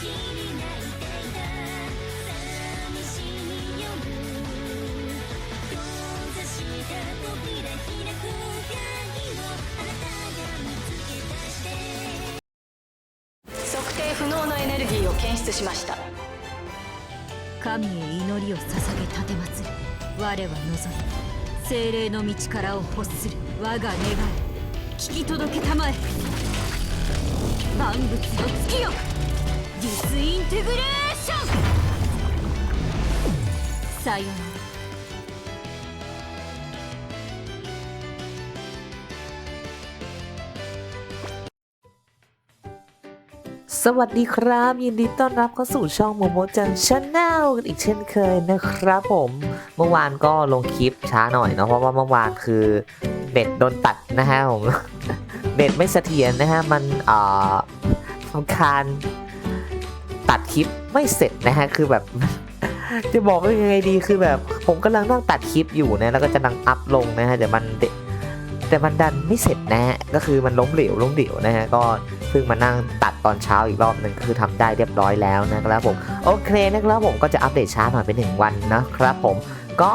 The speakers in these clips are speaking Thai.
測定不能のエネルギーを検出しました。神へ祈りを捧げ奉る我は望み精霊の道からを欲する。我が願い。聞き届けたまえ。万物の月よ。スインテグレーションさようなら สวัสดีครับ ยินดีต้อนรับเข้าสู่ช่องโมโมจังชาแนลกันอีกเช่นเคยนะครับผม เมื่อวานก็ลงคลิปช้าหน่อยเนาะเพราะว่าเมื่อวานคือเน็ตโดนตัดนะฮะผม เน็ตไม่เสถียรนะฮะมันเอ่อทำการ ตัดคลิปไม่เสร็จนะฮะคือแบบ จะบอกว่ายังไงดีคือแบบ ผมกำลังนั่งตัดคลิปอยู่นะแล้วก็จะนั่งอัพลงนะฮะเดี๋ยวมันแต่มันดันไม่เสร็จนะฮะก็คือมันล้มเหลวล้มเหลวนะฮะก็เพิ่งมานั่งตัดตอนเช้าอีกรอบหนึ่งคือทำได้เรียบร้อยแล้วนะครับผมโอเคนะครับผมก็จะอัปเดตช้าหน่อยเป็นหนึ่งวันนะครับผมก็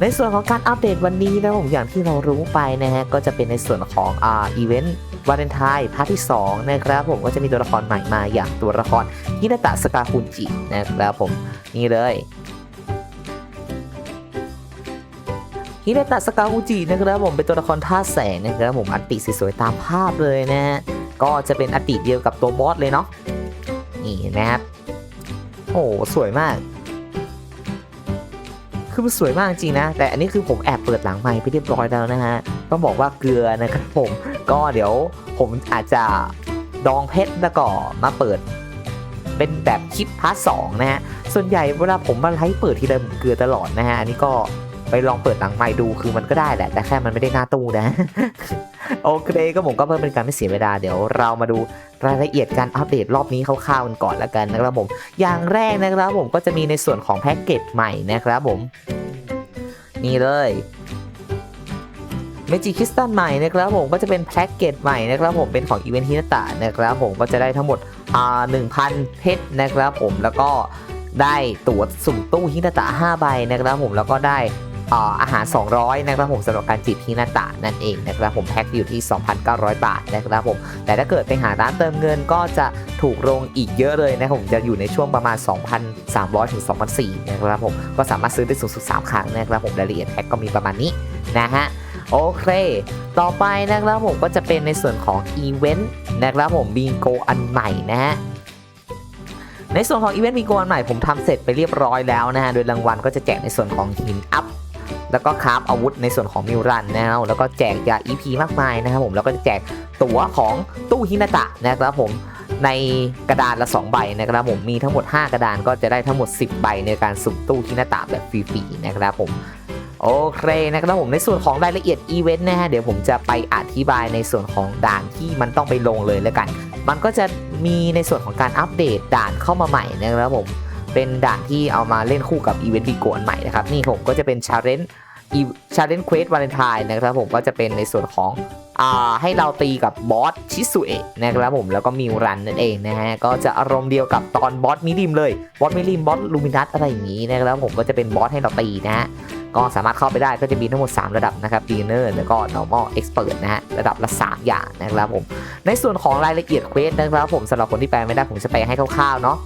ในส่วนของการอัปเดตวันนี้นะผมอย่างที่เรารู้ไปนะฮะก็จะเป็นในส่วนของอ่าอีเวนต์ วาเลนไทน์พาร์ทที่2นะครับผมก็จะมีตัวละครใหม่มาอย่างตัวละครฮินาตะสกาคุนจินะครับผมนี่เลยฮินาตะสกาคุจินะครับผมเป็นตัวละครท่าแสงนะครับผมอันติสวยๆตามภาพเลยนะฮะก็จะเป็นอดีตเดียวกับตัวบอสเลยเนาะนี่เห็นไหมครับโอ้สวยมากคือมันสวยมากจริงนะ แต่อันนี้คือผมแอบเปิดหลังไมค์ไปเรียบร้อยแล้วนะฮะ ต้องบอกว่าเกลือนะครับผมก็เดี๋ยวผมอาจจะดองเพชรแล้วก็มาเปิด เป็นแบบคลิปพาร์ทสองนะฮะส่วนใหญ่เวลาผมมาไลฟ์เปิดทีไรผมเกลือตลอดนะฮะอันนี้ก็ไปลองเปิดหลังไมดูคือมันก็ได้แหละ แต่แค่มันไม่ได้หน้าตู้นะ โอเคก็ผมก็เพื่อเป็นการไม่เสียเวลาเดี๋ยวเรามาดูรายละเอียดการอัปเดตรอบนี้คร่าวๆกันก่อนละกันนะครับผม อย่างแรกนะครับผมก็จะมีในส่วนของแพ็กเกจใหม่นะครับผม นี่เลย มจิคริสตัลใหม่นะครับผมก็จะเป็นแพ็กเกจใหม่นะครับผมเป็นของอีเวนต์ฮินาตะนะครับผมก็จะได้ทั้งหมดอ่า1,000เพชรนะครับผมแล้วก็ได้ตั๋วสุ่มตู้ฮินาตะ5ใบนะครับผมแล้วก็ได้อ่าอาหาร 200 นะครับผมสำหรับการจีบฮินาตะนั่นเองนะครับผมแพ็คอยู่ที่ 2,900 บาทนะครับผม แต่ถ้าเกิดไปหาร้านเติมเงินก็จะถูกลงอีกเยอะเลยนะครับผมจะอยู่ในช่วงประมาณ 2,300 ถึง 2,400 นะครับผม ก็สามารถซื้อได้สูงสุด 3 ครั้งนะครับผมรายละเอียดแพ็คก็มีประมาณนี้นะฮะ โอเค ต่อไปนะครับผมก็จะเป็นในส่วนของอีเวนต์นะครับผมบิงโกอันใหม่นะฮะในส่วนของอีเวนต์บิงโกอันใหม่ผมทำเสร็จไปเรียบร้อยแล้วนะฮะโดยรางวัลก็จะแจกในส่วนของหินอัพแล้วก็คราฟอาวุธในส่วนของมิวรันนะครับแล้วก็แจกยา EP มากมายนะครับผมแล้วก็จะแจกตั๋วของตู้ฮินาตะนะครับผมในกระดานละ 2 ใบนะครับผมมีทั้งหมด 5 กระดานก็จะได้ทั้งหมด 10 ใบในการสุ่มตู้ฮินาตะแบบฟรีๆนะครับผม โอเคนะครับผมในส่วนของรายละเอียดอีเวนต์นะฮะเดี๋ยวผมจะไปอธิบายในส่วนของด่านที่มันต้องไปลงเลยแล้วกัน มันก็จะมีในส่วนของการอัปเดตด่านเข้ามาใหม่นะครับผมเป็นด่านที่เอามาเล่นคู่กับอีเวนต์บีโกนใหม่นะครับนี่ผมก็จะเป็นชาเลนจ์ชาเลนจ์เควสวาเลนไทน์นะครับผมก็จะเป็นในส่วนของอ่าให้เราตีกับบอสชิสุเอะนะครับผมแล้วก็มิวรันนั่นเองนะฮะก็จะอารมณ์เดียวกับตอนบอสมิริมเลยบอสมิริมบอสลูมินัสอะไรอย่างนี้นะครับผมก็จะเป็นบอสให้เราตีนะฮะ ก็สามารถเข้าไปได้ก็จะมีทั้งหมด 3 ระดับนะครับ beginner แล้วก็ normal expert นะฮะระดับละ 3 อย่างนะครับผม ในส่วนของรายละเอียดเควสนะครับผมสำหรับคนที่แปลไม่ได้ผมจะไปลให้คร่าวๆเนาะ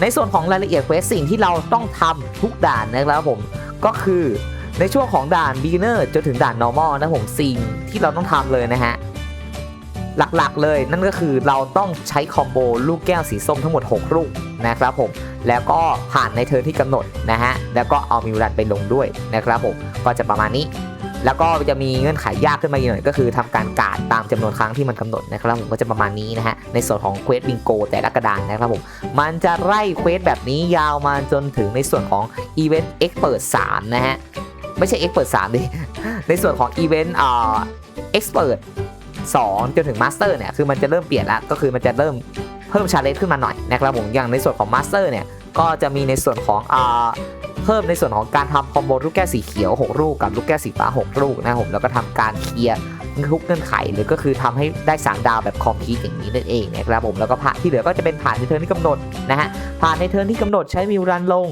ในส่วนของรายละเอียดเควสสิ่งที่เราต้องทำทุกด่านนะครับผมก็คือในช่วงของด่าน beginner จนถึงด่าน normal นะผมสิ่งที่เราต้องทำเลยนะฮะหลักๆเลยนั่นก็คือเราต้องใช้คอมโบลูกแก้วสีส้มทั้งหมด 6 ลูกนะครับผม แล้วก็ผ่านในเทิร์นที่กำหนดนะฮะแล้วก็เอามิวรันไปลงด้วยนะครับผมก็จะประมาณนี้ แล้วก็จะมีเงื่อนไขยากขึ้นมาอีกหน่อยก็คือทำการกาดตามจำนวนครั้งที่มันกำหนดนะครับผมก็จะประมาณนี้นะฮะในส่วนของเควสบิงโกแต่ละกระดานนะครับผมมันจะไล่เควสแบบนี้ยาวมาจนถึงในส่วนของอีเวนต์เอ็กเปิด3นะฮะไม่ใช่เอ็กเปิด3ดิในส่วนของอีเวนต์อ่าเอ็กเปิด2จนถึงมาสเตอร์เนี่ยคือมันจะเริ่มเปลี่ยนแล้วก็คือมันจะเริ่ม เพิ่มชาเลนจ์ขึ้นมาหน่อยนะครับผมอย่างในส่วนของมาสเตอร์เนี่ยก็จะมีในส่วนของอ่าเพิ่มในส่วนของการทำคอมโบลูกแก้วสีเขียว 6 ลูกกับลูกแก้วสีฟ้า 6 ลูกนะครับผมแล้วก็ทำการเคลียร์ทุกเงื่อนไขหรือก็คือทำให้ได้สามดาวแบบคอมพีทอย่างนี้นั่นเองนะครับผมแล้วก็ผ่านที่เหลือก็จะเป็นผ่านในเทิร์นที่กำหนดนะฮะผ่านในเทิร์นที่กำหนดใช้มิวรันลง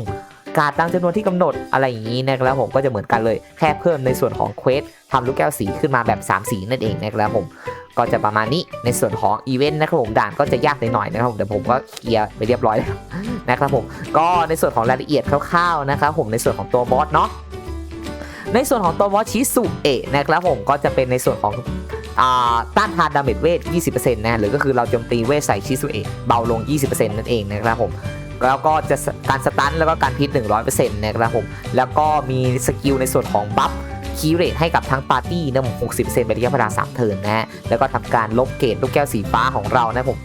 การตามจำนวนที่กำหนดอะไรอย่างนี้นะครับผมก็จะเหมือนกันเลยแค่เพิ่มในส่วนของเควสทำลูกแก้วสีขึ้นมาแบบ 3 สีนั่นเองนะครับผมก็จะประมาณนี้ในส่วนของอีเวนต์นะครับผมด่านก็จะยากหน่อยๆนะครับผมเดี๋ยวผมก็เคลียร์ไปเรียบร้อยแล้วนะครับผมก็ในส่วนของรายละเอียดคร่าวๆนะครับผมในส่วนของตัวบอสเนาะในส่วนของตัวบอสชิสุเอะนะครับผมก็จะเป็นในส่วนของต้านทานดาเมจเวท 20%นะหรือก็คือเราโจมตีเวทใส่ชิสุเอะเบาลง 20%นั่นเองนะครับผม แล้วก็จะการสตันแล้วก็การพิษ 100%นะครับผม แล้วก็มีสกิลในส่วนของบัฟคีเรทให้กับทั้งปาร์ตี้นะผม60%เป็นระยะเวลา3เทิร์นนะฮะ แล้วก็ทำการลบเกรดลูกแก้วสีฟ้าของเรานะผม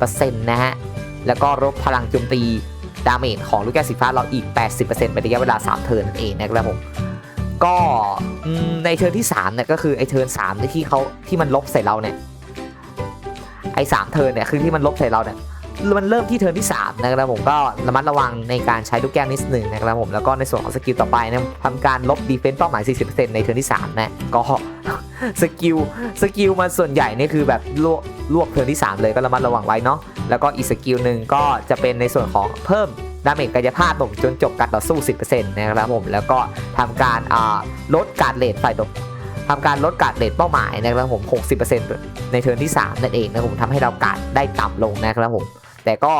80%นะฮะ แล้วก็ลบพลังโจมตีดาเมจของลูกแก้วสีฟ้าเราอีก 80%เป็นระยะเวลา 3 เทิร์นนั่นเองนะครับผม ก็ในเทิร์นที่3เนี่ยก็คือไอเทิร์น3ที่เขาที่มันลบใส่เราเนี่ย ไอ้สามเทิร์นเนี่ยคือที่มันลบใส่เราเนี่ย มันเริ่มที่เทิร์นที่3นะครับผมก็ระมัดระวังในการใช้ลูกแก้วนิดหนึ่งนะครับผมแล้วก็ในส่วนของสกิลต่อไปนะทำการลบดีเฟนต์เป้าหมาย 40%ในเทิร์นที่3นะก็สกิลสกิลมันส่วนใหญ่เนี่ยคือแบบลวกลวกเทิร์นที่ 3 เลยก็ระมัดระวังไว้เนาะแล้วก็อีกสกิลหนึ่งก็จะเป็นในส่วนของเพิ่มดาเมจกายภาพผมจนจบการต่อสู้ 10%นะครับผมแล้วก็ทำการลดการเลทฝ่ายตกทำการลดการเลทเป้าหมายนะครับผม 60%ในเทิร์นที่ 3 นั่นเองนะผมทำให้เราการได้ต่ำลงนะครับผม แต่ก็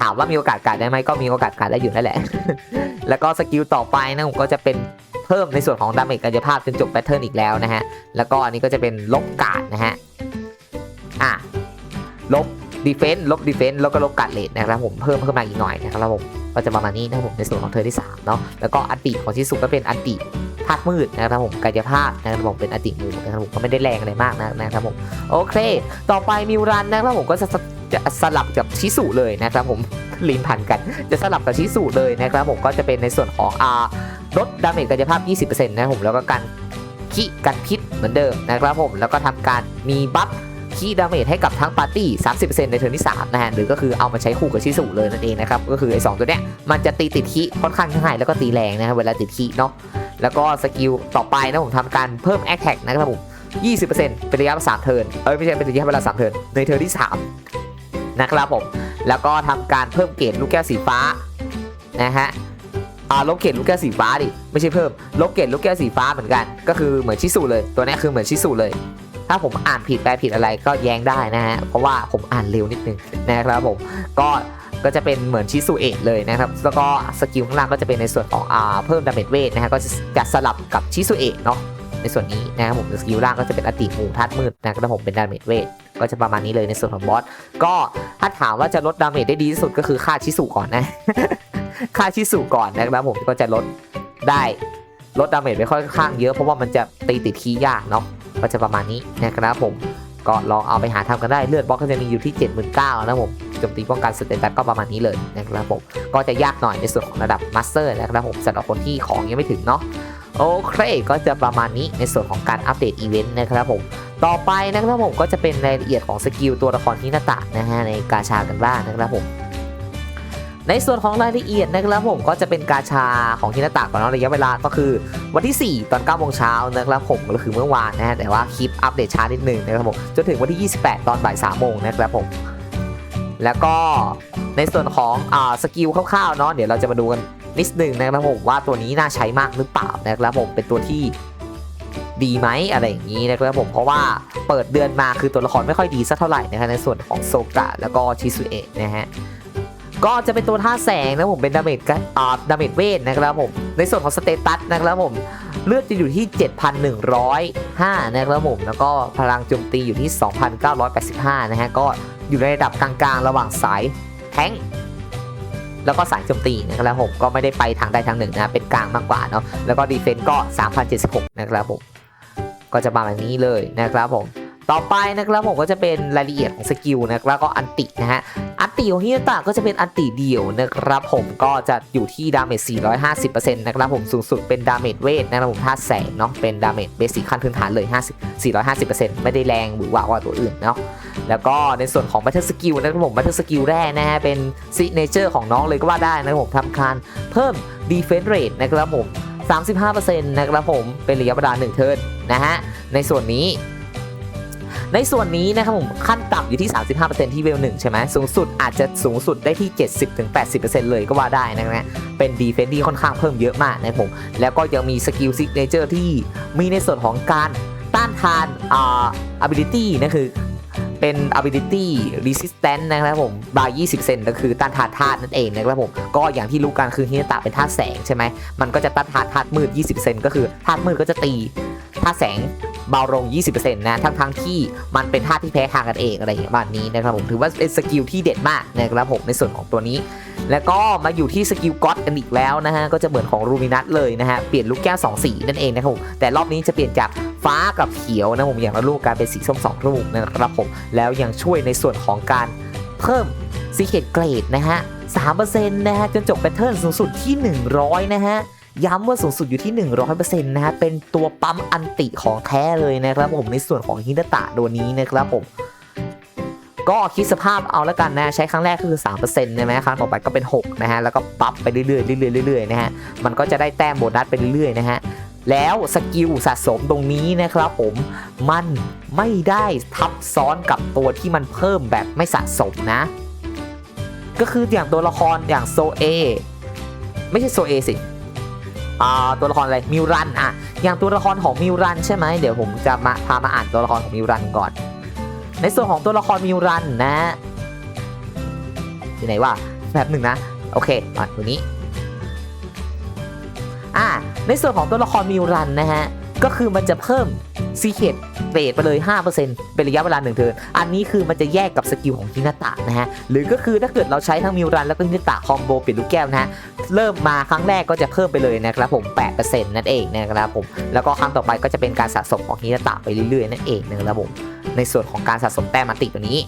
ถามว่ามีโอกาสกัดได้ไหมก็มีโอกาสกัดได้อยู่นั่นแหละ แล้วก็สกิลต่อไปนะผมก็จะเป็นเพิ่มในส่วนของดาเมจกายภาพจนจบแพทเทิร์นอีกแล้วนะฮะ แล้วก็อันนี้ก็จะเป็นลบกาดนะฮะ อะ ลบ ดีเฟนต์ลบดีเฟนต์แล้วก็ลบการ์ดเลทนะครับผมเพิ่มเพิ่มมาอีกหน่อยนะครับผมก็จะประมาณนี้นะครับผมในส่วนของเทิร์ที่3เนาะแล้วก็อันติของชิสุก็เป็นอันติธาตุมืดนะครับผมกายภาพนะครับผมเป็นอันติมูนะครับผมก็ไม่ได้แรงอะไรมากนะนะครับผมโอเค ต่อไปมิวรันนะครับผมก็จะจะสลับกับชิสุเลยนะครับผมลินพันกัน จะสลับกับชิสุเลยนะครับผมก็จะเป็นในส่วนของอาลดดาเมจกายภาพ 20%นะครับผมแล้วก็การขี้กันพิษเหมือนเดิมนะครับผมแล้วก็ทำการมีบัฟ ขี้ดาเมจให้กับทั้งปาร์ตี้ 30%ในเทิร์นที่3นะฮะหรือก็คือเอามาใช้คู่กับชิสุเลยนั่นเองนะครับก็คือไอ้สองตัวเนี้ยมันจะตีติดขี้ค่อนข้างง่ายแล้วก็ตีแรงนะครับเวลาติดขี้เนาะแล้วก็สกิลต่อไปนะผมทำการเพิ่มแอคแท็กนะครับผม20%เป็นระยะ3เทิร์นเอ้ยไม่ใช่เป็นระยะเวลา3เทิร์นในเทิร์นที่ 3 นะครับผม แล้วก็ทำการเพิ่มเกรดลูกแก้วสีฟ้านะฮะอ่าลบเกรดลูกแก้วสีฟ้าดิ ไม่ใช่เพิ่ม ลบเกรดลูกแก้วสีฟ้าเหมือนกัน ก็คือเหมือนชิสุเลย ตัวนี้คือเหมือนชิสุเลย ถ้าผมอ่านผิดแปลผิดอะไรก็แย้งได้นะฮะเพราะว่าผมอ่านเร็วนิดนึงนะครับผมก็ก็จะเป็นเหมือนชิสุเอะเลยนะครับ แล้วก็สกิลข้างล่างก็จะเป็นในส่วนของอ่าเพิ่มดาเมจเวทนะฮะก็จะสลับกับชิสุเอะเนาะในส่วนนี้นะครับผมสกิลล่างก็จะเป็นอติหมู่ธาตุมืดนะครับผมเป็นดาเมจเวทก็จะประมาณนี้เลยในส่วนของบอสก็ถ้าถามว่าจะลดดาเมจได้ดีที่สุดก็คือค่าชิสุก่อนนะค่าชิสุก่อนนะครับผมก็จะลดได้ลดดาเมจไปค่อนข้างเยอะเพราะว่ามันจะตีติดคีย์ยากเนาะ ก็จะประมาณนี้นะครับผมก็ลองเอาไปหาทำกันได้เลือดบล็อกก็จะมีอยู่ที่ 79,000นะครับผมโจมตีป้องกันสเตตัสก็ประมาณนี้เลยนะครับผมก็จะยากหน่อยในส่วนของระดับมาสเตอร์นะครับผมสำหรับคนที่ของยังไม่ถึงเนาะโอเค ก็จะประมาณนี้ในส่วนของการอัปเดตอีเวนต์นะครับผมต่อไปนะครับผมก็จะเป็นรายละเอียดของสกิลตัวละครที่หน้าตะนะฮะในกาชากันบ้างนะครับผม ในส่วนของรายละเอียดนะครับผมก็จะเป็นกาชาของที่นาตะก่อนเนาะระยะเวลาก็คือ วันที่ 4 ตอน9โมงเช้านะครับผมก็คือเมื่อวานนะฮะแต่ว่าคลิปอัปเดตช้านิดนึงนะครับผมจนถึงวันที่ 28 ตอนบ่าย3โมงนะครับผมแล้วก็ในส่วนของอ่าสกิลคร่าวๆเนาะเดี๋ยวเราจะมาดูกันนิดนึงนะครับผมว่าตัวนี้น่าใช้มากหรือเปล่านะครับผมเป็นตัวที่ดีไหมอะไรอย่างนี้นะครับผมเพราะว่าเปิดเดือนมาคือตัวละครไม่ค่อยดีสักเท่าไหร่นะครับในส่วนของโซกะแล้วก็ชิซุเอะนะฮะ ก็จะเป็นตัวท่าแสงนะผมเป็นดาเมจกันอ่าดาเมจเวทนะครับผม ในส่วนของสเตตัสนะครับผม เลือดจะอยู่ที่ 7,105 นะครับผม แล้วก็พลังโจมตีอยู่ที่ 2,985 นะฮะ ก็อยู่ในระดับกลางๆ ระหว่างสายแทงแล้วก็สายโจมตีนะครับผมก็ไม่ได้ไปทางใดทางหนึ่งนะเป็นกลางมากกว่าเนาะแล้วก็ดีเฟนต์ก็ 3,076 นะครับผม ก็จะมาแบบนี้เลยนะครับผม ต่อไปนะครับผมก็จะเป็นรายละเอียดของสกิลนะครับแล้วก็อันตินะฮะอันติของฮิยาตะก็จะเป็นอันติเดี่ยวนะครับผมก็จะอยู่ที่ดาเมจ 450%นะครับผมสูงสุดเป็นดาเมจเวทนะครับผมธาตุแสงเนาะเป็นดาเมจเบสิกขั้นพื้นฐานเลย 50 450%ไม่ได้แรงหรือว่ากว่าตัวอื่นเนาะแล้วก็ในส่วนของบัตเทอร์สกิลนะครับผมบัตเทอร์สกิลแรกนะฮะเป็นซิเนเจอร์ของน้องเลยก็ว่าได้นะครับผมทำการเพิ่ม defense rate นะครับผม35%นะครับผมเป็นระยะเวลา1เทิร์นนะฮะในส่วนนี้ ในส่วนนี้นะครับผมขั้นต่ำอยู่ที่ 35%ที่เวล1ใช่ไหมสูงสุดอาจจะสูงสุดได้ที่ 70-80%เลยก็ว่าได้นะฮะเป็นดีเฟนดี้ค่อนข้างเพิ่มเยอะมากนะครับผมแล้วก็ยังมีสกิลซิกเนเจอร์ที่มีในส่วนของการต้านทานอ่า ability นั่นคือเป็น ability resistant นะครับผมบาย20%ก็คือต้านทานธาตุนั่นเองนะครับผม ก็อย่างที่รู้กันคือฮินาตะเป็นธาตุแสงใช่ไหม มันก็จะต้านทานธาตุมืด 20%ก็คือธาตุมืดก็จะตีธาตุแสง เบาลง 20%นะทั้งทั้งๆที่มันเป็นธาที่แพ้ทางกันเองอะไรอย่างแบบนี้นะครับผมถือว่าเป็นสกิลที่เด็ดมากนะครับผมในส่วนของตัวนี้ แล้วก็มาอยู่ที่สกิลก็อดกันอีกแล้วนะฮะก็จะเหมือนของรูมินัสเลยนะฮะเปลี่ยนลูกแก้ว2สีนั่นเองนะครับผมแต่รอบนี้จะเปลี่ยนจากฟ้ากับเขียวนะผมอย่างละลูกกลายเป็นสีส้ม2ลูกนะครับผมแล้วยังช่วยในส่วนของการเพิ่มซีเคดเกรดนะฮะ3%นะฮะจนจบแพทเทิร์นสูงสุดที่ 100 นะฮะ ย้ำว่าสูงสุดอยู่ที่ 100%นะฮะเป็นตัวปั๊มอันติของแท้เลยนะครับผมในส่วนของฮินาตะตัวนี้นะครับผมก็คิดสภาพเอาแล้วกันนะใช้ครั้งแรกก็คือ3%ใช่ไหมครั้งต่อไปก็เป็น6นะฮะแล้วก็ปั๊บไปเรื่อยๆเรื่อยๆเรื่อยๆนะฮะมันก็จะได้แต้มโบนัสไปเรื่อยๆนะฮะแล้วสกิลสะสมตรงนี้นะครับผมมันไม่ได้ทับซ้อนกับตัวที่มันเพิ่มแบบไม่สะสมนะ ก็คืออย่างตัวละครอย่างโซเอไม่ใช่โซเอสิ ตัวละครอะไรมิวรันอะอย่างตัวละครของมิวรันใช่ไหมเดี๋ยวผมจะมาพามาอ่านตัวละครของมิวรันก่อน ในส่วนของตัวละครมิวรันนะที่ไหนว่าแบบหนึ่งนะโอเคมาตัวนี้อ่าในส่วนของตัวละครมิวรันนะฮะ ก็คือมันจะเพิ่มซีเคดเรทไปเลย 5%เป็นระยะเวลาหนึ่งเทิร์นอันนี้คือมันจะแยกกับสกิลของฮินาตะนะฮะ หรือก็คือถ้าเกิดเราใช้ทั้งมิวรันแล้วก็ฮินาตะคอมโบเปลี่ยนลูกแก้วนะฮะ เริ่มมาครั้งแรกก็จะเพิ่มไปเลยนะครับผม 8%นั่นเองนะครับผม แล้วก็ครั้งต่อไปก็จะเป็นการสะสมของฮินาตะไปเรื่อยๆนั่นเองนะครับผม ในส่วนของการสะสมแต้มมันติตัวนี้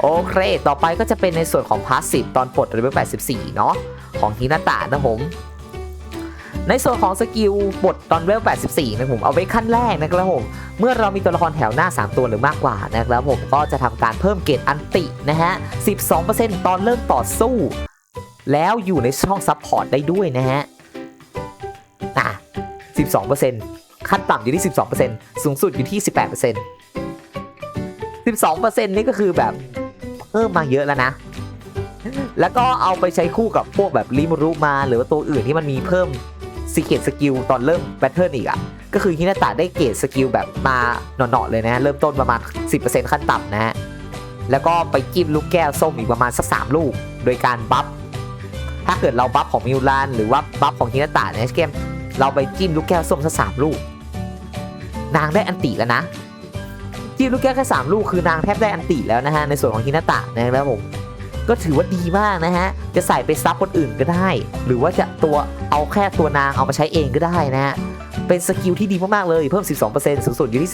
โอเค ต่อไปก็จะเป็นในส่วนของพาสซีฟตอนปลดเลเวล84 เนาะ ของฮินาตะนะผม ในส่วนของสกิลบทตอนเวล 84 นะผมเอาไว้ขั้นแรกนะครับผม เมื่อเรามีตัวละครแถวหน้า 3 ตัวหรือมากกว่านะครับผมก็จะทำการเพิ่มเกรดอันตินะฮะ 12%ตอนเริ่มต่อสู้ แล้วอยู่ในช่องซับพอร์ตได้ด้วยนะฮะอะ12%ขั้นต่ำอยู่ที่ 12%สูงสุดอยู่ที่ 18% 12%นี่ก็คือแบบเพิ่มมาเยอะแล้วนะแล้วก็เอาไปใช้คู่กับพวกแบบลิมรุมา หรือว่าตัวอื่นที่มันมีเพิ่ม ซีเกตสกิลตอนเริ่มแบทเทิลอีกอะ่ะก็คือฮินาตะได้เกรดสกิลแบบมาหน่อๆเลยนะ เริ่มต้นประมาณ 10%ขั้นต่ำนะฮะ แล้วก็ไปจิ้มลูกแก้วส้มอีกประมาณสักสามลูก โดยการบัฟ ถ้าเกิดเราบัฟของมิวลานหรือว่าบัฟของฮินาตะในเกมเราไปจิ้มลูกแก้วส้มสักสามลูก นางได้อันติแล้วนะ จิ้มลูกแก้วแค่สามลูกคือนางแทบได้อันติแล้วนะฮะในส่วนของฮินาตะนะครับผม ก็ถือว่าดีมากนะฮะ จะใส่ไปซับคนอื่นก็ได้ หรือว่าจะตัวเอาแค่ตัวนางเอามาใช้เองก็ได้นะฮะ เป็นสกิลที่ดีมาก ๆ เลย เพิ่ม 12%สูงสุดอยู่ที่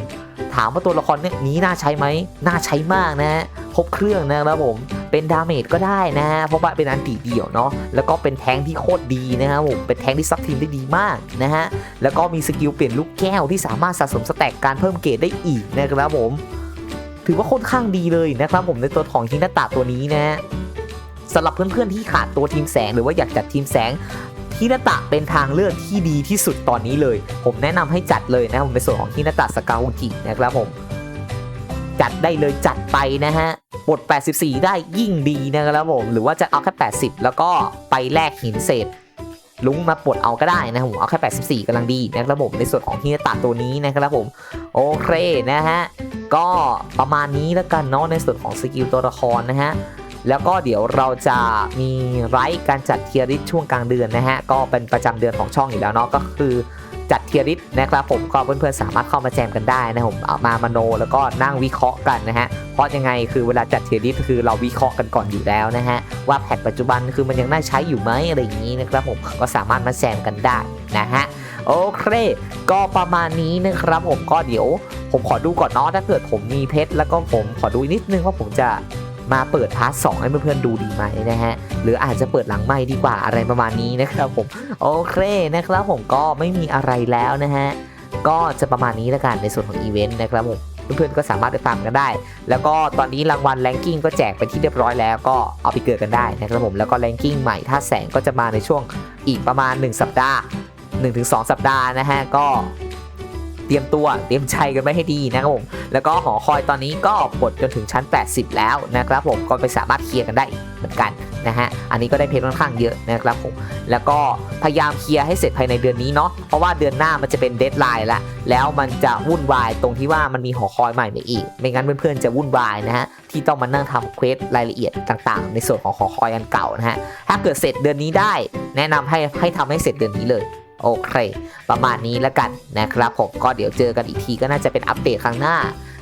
18%ถามว่าตัวละครเนี่ยนี้น่าใช้ไหม น่าใช้มากนะฮะครบเครื่องนะครับผม เป็นดาเมจก็ได้นะ เพราะว่าเป็นอันตีเดี่ยวเนาะ แล้วก็เป็นแทงที่โคตรดีนะครับผม เป็นแทงที่ซับทีมได้ดีมากนะฮะ แล้วก็มีสกิลเปลี่ยนลูกแก้วที่สามารถสะสมสแต็กการเพิ่มเกรดได้อีกนะครับผม ถือว่าค่อนข้างดีเลยนะครับผมในตัวของฮินาตะตัวนี้นะสำหรับเพื่อนๆที่ขาดตัวทีมแสงหรือว่าอยากจัดทีมแสงฮินาตะเป็นทางเลือกที่ดีที่สุดตอนนี้เลย ผมแนะนำให้จัดเลยนะผมในส่วนของฮินาตะสกาอุจินะครับผม จัดได้เลยจัดไปนะฮะบท84 ได้ยิ่งดีนะครับผม หรือว่าจะเอาแค่ 80 แล้วก็ไปแลกหินเศษ ลุงมาปลดเอาก็ได้นะผมเอาแค่ 84 กำลังดีนะครับผมในส่วนของฮินาตะตัวนี้นะครับผมโอเคนะฮะก็ประมาณนี้แล้วกันเนาะในส่วนของสกิลตัวละครนะฮะแล้วก็เดี๋ยวเราจะมีไลฟ์การจัดเทียริสช่วงกลางเดือนนะฮะก็เป็นประจำเดือนของช่องอยู่แล้วเนาะก็คือ ยริสนะครับผมก็เพื่อนๆสามารถเข้ามาแจมกันได้นะผมเอามามโน แล้วก็นั่งวิเคราะห์กันนะฮะเพราะยังไงคือเวลาจัดเทียริสคือเราวิเคราะห์กันก่อนอยู่แล้วนะฮะว่าแพทปัจจุบันคือมันยังน่าใช้อยู่ไหมอะไรอย่างนี้นะครับผมก็สามารถมาแซมกันได้นะฮะโอเค ก็ประมาณนี้นะครับผมก็เดี๋ยว ผมขอดูก่อนเนาะถ้าเกิดผมมีเพชรแล้วก็ผมขอดูนิดนึงว่าผมจะ มาเปิดพาร์ทสองให้เพื่อนๆดูดีไหมนะฮะหรืออาจจะเปิดหลังไม่ดีกว่าอะไรประมาณนี้นะครับผมโอเคนะครับผมก็ไม่มีอะไรแล้วนะฮะก็จะประมาณนี้แล้วกันในส่วนของอีเวนต์นะครับผมเพื่อนๆก็สามารถไปตามกันได้ แล้วก็ตอนนี้รางวัลแรงกิ้งก็แจกไปที่เรียบร้อยแล้วก็เอาไปเกิดกันได้นะครับผมแล้วก็แรงกิ้งใหม่ถ้าแสงก็จะมาในช่วงอีกประมาณ 1 สัปดาห์ 1-2 สัปดาห์นะฮะก็ เตรียมตัวเตรียมใจกันไว้ให้ดีนะครับผมแล้วก็หอคอยตอนนี้ก็ปลดจนถึงชั้น 80 แล้วนะครับผมก็ไปสามารถเคลียร์กันได้เหมือนกันนะฮะอันนี้ก็ได้เพชรค่อนข้างเยอะนะครับผมแล้วก็พยายามเคลียร์ให้เสร็จภายในเดือนนี้เนาะเพราะว่าเดือนหน้ามันจะเป็นเดทไลน์ละแล้วมันจะวุ่นวายตรงที่ว่ามันมีหอคอยใหม่มาอีก ไม่งั้นเพื่อนๆจะวุ่นวายนะฮะที่ต้องมานั่งทำเควสรายละเอียดต่างๆ ในส่วนของหอคอยอันเก่านะฮะถ้าเกิดเสร็จเดือนนี้ได้ แนะนำให้ให้ทำให้เสร็จเดือนนี้เลย โอเค ประมาณนี้แล้วกันนะครับผมก็เดี๋ยวเจอกันอีกทีก็น่าจะเป็นอัปเดตครั้งหน้า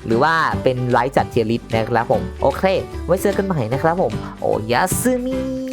หรือว่าเป็นไลฟ์จัดเทียริสนะครับผม โอเค ไว้เจอกันใหม่นะครับผม โอยาซึมิ